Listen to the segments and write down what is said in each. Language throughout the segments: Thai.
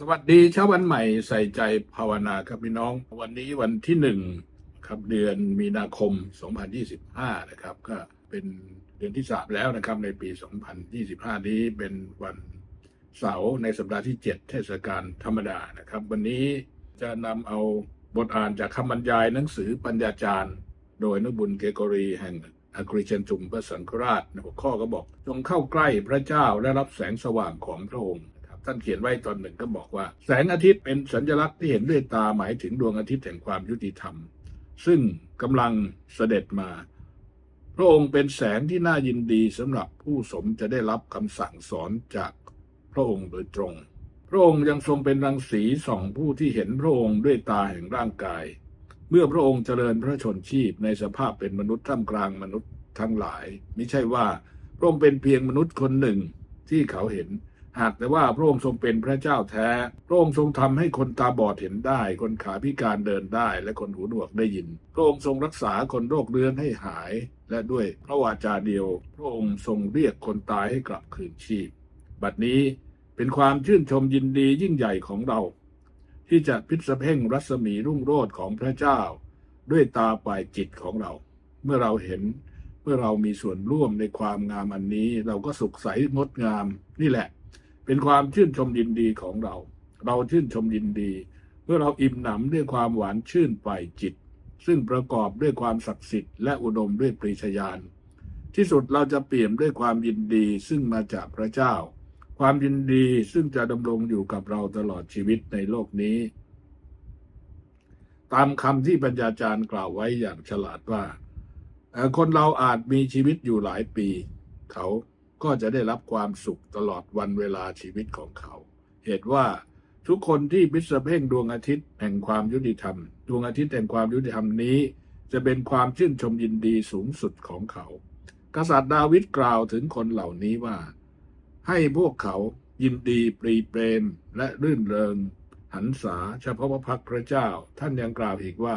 สวัสดีเช้าวันใหม่ใส่ใจภาวนาครับพี่น้อง วันนี้วันที่หนึ่งครับเดือนมีนาคม 2025 นะครับ ก็เป็นเดือนที่สามแล้วนะครับ ในปี 2025 นี้เป็นวันเสาร์ในสัปดาห์ที่ 7 เทศกาลธรรมดานะครับ วันนี้จะนำเอาบทอ่านจากคำบรรยายหนังสือปัญญาจารย์ โดยนกบุญเกโกรีแห่งอักริเชนจุมพระสังฆราชในหัวข้อก็บอกจงเข้าใกล้พระเจ้าและรับแสงสว่างของพระองค์ ท่านเขียนไว้ตอนหนึ่งก็บอกว่า แสงอาทิตย์เป็นสัญลักษณ์ที่เห็นด้วยตาหมายถึงดวงอาทิตย์แห่งความยุติธรรม ซึ่งกำลังเสด็จมา พระองค์เป็นแสงที่น่ายินดีสำหรับผู้สมจะได้รับคำสั่งสอนจากพระองค์โดยตรง พระองค์ยังทรงเป็นรังสีส่องผู้ที่เห็นพระองค์ด้วยตาแห่งร่างกาย เมื่อพระองค์เจริญพระชนชีพในสภาพเป็นมนุษย์ท่ามกลางมนุษย์ทั้งหลาย ไม่ใช่ว่าพระองค์เป็นเพียงมนุษย์คนหนึ่งที่เขาเห็น หากแต่ว่าพระองค์ทรงเป็นพระเจ้าแท้ พระองค์ทรงทำให้คนตาบอดเห็นได้ คนขาพิการเดินได้ และคนหูหนวกได้ยิน พระองค์ทรงรักษาคนโรคเรื้อนให้หาย และด้วยพระวาจาเดียว พระองค์ทรงเรียกคนตายให้กลับคืนชีพ บัดนี้เป็นความชื่นชมยินดียิ่งใหญ่ของเรา ที่จะพิสเพ่งรัศมีรุ่งโรจน์ของพระเจ้า ด้วยตาปลายจิตของเรา เมื่อเราเห็นเมื่อเรามีส่วนร่วมในความงามอันนี้ เราก็สุขใสงดงามนี่แหละ เป็นความชื่นชมยินดีของเรา เราชื่นชมยินดี เมื่อเราอิ่มหนำด้วยความหวานชื่นปลายจิต ซึ่งประกอบด้วยความศักดิ์สิทธิ์และอุดมด้วยปริชญาณที่สุดเราจะเปี่ยมด้วยความยินดีซึ่งมาจากพระเจ้า ความยินดีซึ่งจะดำรงอยู่กับเราตลอดชีวิตในโลกนี้ ตามคำที่ปัญญาจารย์กล่าวไว้อย่างฉลาดว่า คนเราอาจมีชีวิตอยู่หลายปี เขา ก็จะได้รับความสุขตลอดวันเวลาชีวิตของเขา เหตุว่าทุกคนที่พิสเพ่งดวงอาทิตย์แห่งความยุติธรรม ดวงอาทิตย์แห่งความยุติธรรมนี้ จะเป็นความชื่นชมยินดีสูงสุดของเขา กษัตริย์ดาวิดกล่าวถึงคนเหล่านี้ว่า ให้พวกเขายินดีปรีเปรมและรื่นเริงหันษาเฉพาะพระพักพระเจ้า ท่านยังกล่าวอีกว่า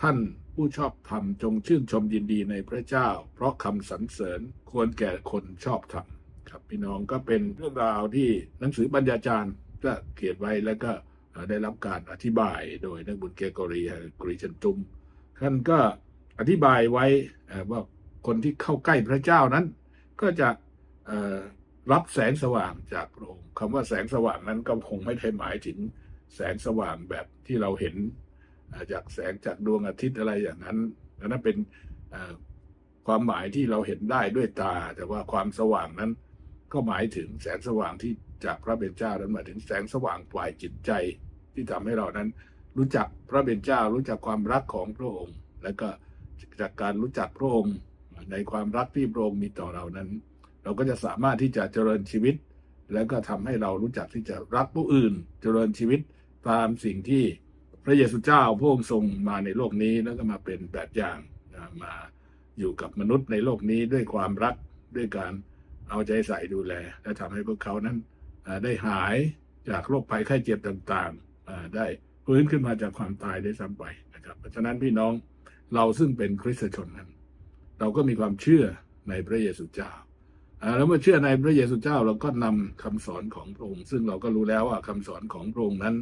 ท่านผู้ชอบธรรมจงชื่นชมยินดีในพระเจ้า เพราะคำสรรเสริญควรแก่คนชอบธรรมครับพี่น้องก็เป็นเรื่องราวที่หนังสือปัญญาจารย์ก็เขียนไว้แล้วก็ได้รับการอธิบายโดยนักบุญเกโกรีกรีชันตุมท่านก็อธิบายไว้ว่าคนที่เข้าใกล้พระเจ้านั้น ก็จะรับแสงสว่างจากพระองค์คำว่าแสงสว่างนั้นก็คงไม่ได้หมายถึงแสงสว่างแบบที่เราเห็น จากแสงจากดวงอาทิตย์อะไรอย่างนั้นอันนั้นเป็นความหมายที่เราเห็นได้ด้วยตา แต่ว่าความสว่างนั้น ก็หมายถึงแสงสว่างที่จากพระเป็นเจ้านั้นหมายถึงแสงสว่างปลายจิตใจที่ทำให้เรานั้น รู้จักพระเป็นเจ้ารู้จักความรักของพระองค์ และก็จากการรู้จักพระองค์ในความรักที่พระองค์มีต่อเรานั้น เราก็จะสามารถที่จะเจริญชีวิต แล้วก็ทำให้เรารู้จักที่จะรักผู้อื่น เจริญชีวิตตามสิ่งที่ พระเยซูเจ้าพระองค์ทรงมาในโลกนี้แล้วก็มาเป็นแบบอย่างนะมาอยู่กับมนุษย์ในโลกนี้ด้วยความรักด้วยการเอาใจใส่ดูแล และทำให้พวกเขานั้นได้หายจากโรคภัยไข้เจ็บต่างๆ ได้ฟื้นขึ้นมาจากความตายได้ซ้ำไปนะครับ เพราะฉะนั้นพี่น้องเราซึ่งเป็นคริสตชนนั้น เราก็มีความเชื่อในพระเยซูเจ้าอ่าแล้วเมื่อเชื่อในพระเยซูเจ้าเราก็นำคำสอนของพระองค์ซึ่งเราก็รู้แล้วว่าคำสอนของพระองค์นั้น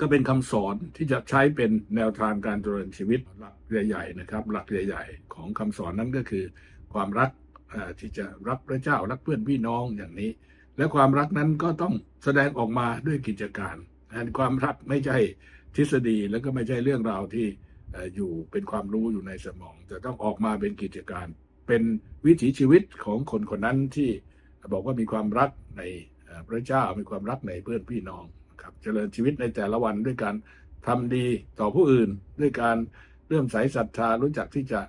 ก็เป็นคำสอนที่จะใช้เป็นแนวทางการเจริญชีวิตหลักใหญ่ๆนะครับ หลักใหญ่ ๆ ของคำสอนนั้นก็คือความรักที่จะรักพระเจ้ารักเพื่อนพี่น้องอย่างนี้ และความรักนั้นก็ต้องแสดงออกมาด้วยกิจการความรักไม่ใช่ทฤษฎีแล้วก็ไม่ใช่เรื่องราวที่อยู่เป็นความรู้อยู่ในสมองจะต้องออกมาเป็นกิจการ เป็นวิถีชีวิตของคนคนนั้นที่บอกว่ามีความรักในพระเจ้ามีความรักในเพื่อนพี่น้อง ครับเจริญชีวิตในแต่ละวันด้วยการทำดีต่อผู้อื่น ด้วยการเริ่มใสศรัทธารู้จักที่จะ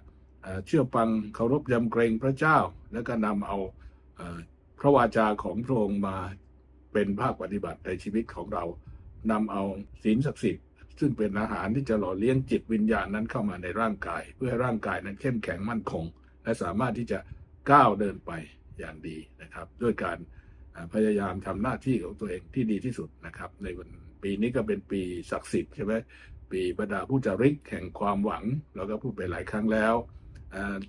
เชื่อฟังเคารพยำเกรงพระเจ้า แล้วก็นำเอาเอ่อพระวาจาของพระองค์มาเป็นภาคปฏิบัติในชีวิตของเรานำเอาศีลศักดิ์สิทธิ์ซึ่งเป็นอาหารที่จะหล่อเลี้ยงจิตวิญญาณนั้นเข้ามาในร่างกาย เพื่อให้ร่างกายนั้นเข้มแข็งมั่นคง และสามารถที่จะก้าวเดินไปอย่างดีนะครับ ด้วยการ พยายามทำหน้าที่ของตัวเองที่ดีที่สุดนะครับ ในวันปีนี้ก็เป็นปีศักดิ์สิทธิ์ใช่ไหมปีบรรดาผู้จาริกแห่งความหวัง เราก็พูดไปหลายครั้งแล้ว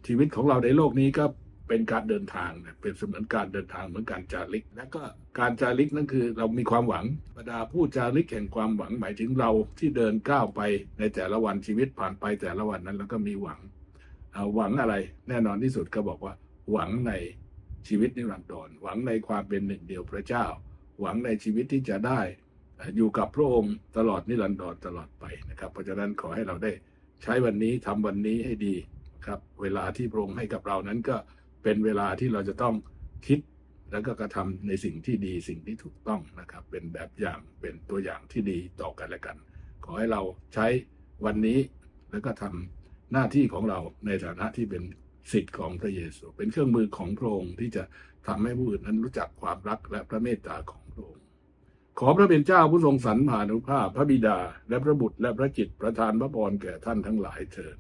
ชีวิตของเราในโลกนี้ก็เป็นการเดินทางเป็นเสมือนการเดินทางเหมือนการจาริก และก็การจาริกนั่นคือเรามีความหวังบรรดาผู้จาริกแห่งความหวังหมายถึงเราที่เดินก้าวไปในแต่ละวันชีวิตผ่านไปแต่ละวันนั้นแล้วก็มีหวังหวังอะไร แน่นอนที่สุดก็บอกว่าหวังใน ชีวิตนิรันดรหวังในความเป็นหนึ่งเดียวพระเจ้า หวังในชีวิตที่จะได้อยู่กับพระองค์ตลอดนิรันดรตลอดไปนะครับ เพราะฉะนั้นขอให้เราได้ใช้วันนี้ทำวันนี้ให้ดีครับ เวลาที่พระองค์ให้กับเรานั้นก็เป็นเวลาที่เราจะต้องคิดแล้วก็กระทำในสิ่งที่ดีสิ่งที่ถูกต้องนะครับ เป็นแบบอย่างเป็นตัวอย่างที่ดีต่อกันและกัน ขอให้เราใช้วันนี้แล้วก็ทำหน้าที่ของเราในฐานะที่เป็น สิทธิ์ของพระเยซู เป็นเครื่องมือของพระองค์ที่จะทำให้ผู้อื่นนั้นรู้จักความรักและพระเมตตาของพระองค์ ขอพระเป็นเจ้าผู้ทรงสรรพานุภาพพระบิดา และพระบุตรและพระจิตประทานพระพรแก่ท่านทั้งหลายเถิด